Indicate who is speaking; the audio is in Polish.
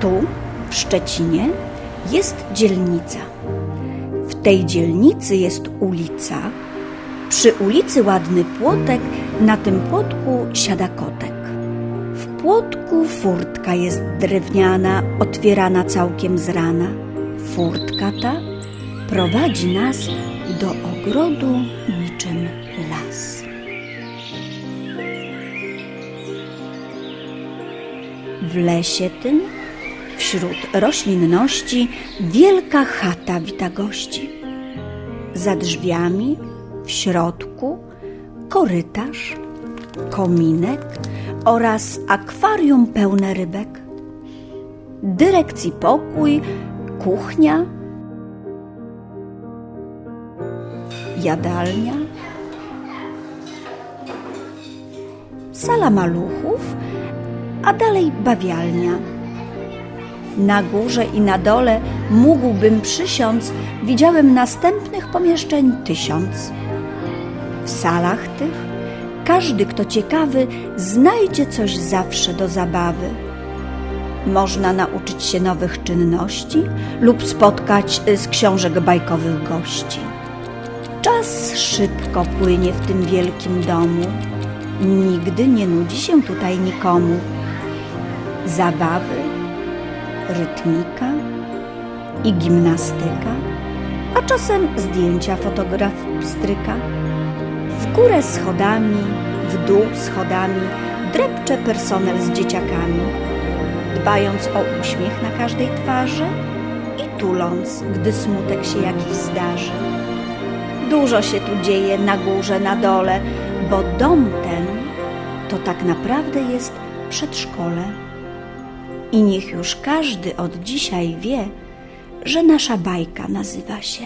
Speaker 1: Tu, w Szczecinie, jest dzielnica. W tej dzielnicy jest ulica. Przy ulicy ładny płotek, na tym płotku siada kotek. W płotku furtka jest drewniana, otwierana całkiem z rana. Furtka ta prowadzi nas do ogrodu niczym las. W lesie tym, wśród roślinności, wielka chata wita gości. Za drzwiami, w środku, korytarz, kominek oraz akwarium pełne rybek. Dyrekcji pokój, kuchnia, jadalnia, sala maluchów, a dalej bawialnia. Na górze i na dole mógłbym przysiąc, widziałem następnych pomieszczeń tysiąc. W salach tych każdy, kto ciekawy, znajdzie coś zawsze do zabawy. Można nauczyć się nowych czynności lub spotkać z książek bajkowych gości. Czas szybko płynie w tym wielkim domu. Nigdy nie nudzi się tutaj nikomu. Zabawy, rytmika i gimnastyka, a czasem zdjęcia fotograf stryka. W górę schodami, w dół schodami drepcze personel z dzieciakami, dbając o uśmiech na każdej twarzy i tuląc, gdy smutek się jakiś zdarzy. Dużo się tu dzieje na górze, na dole, bo dom ten to tak naprawdę jest przedszkole. I niech już każdy od dzisiaj wie, że nasza bajka nazywa się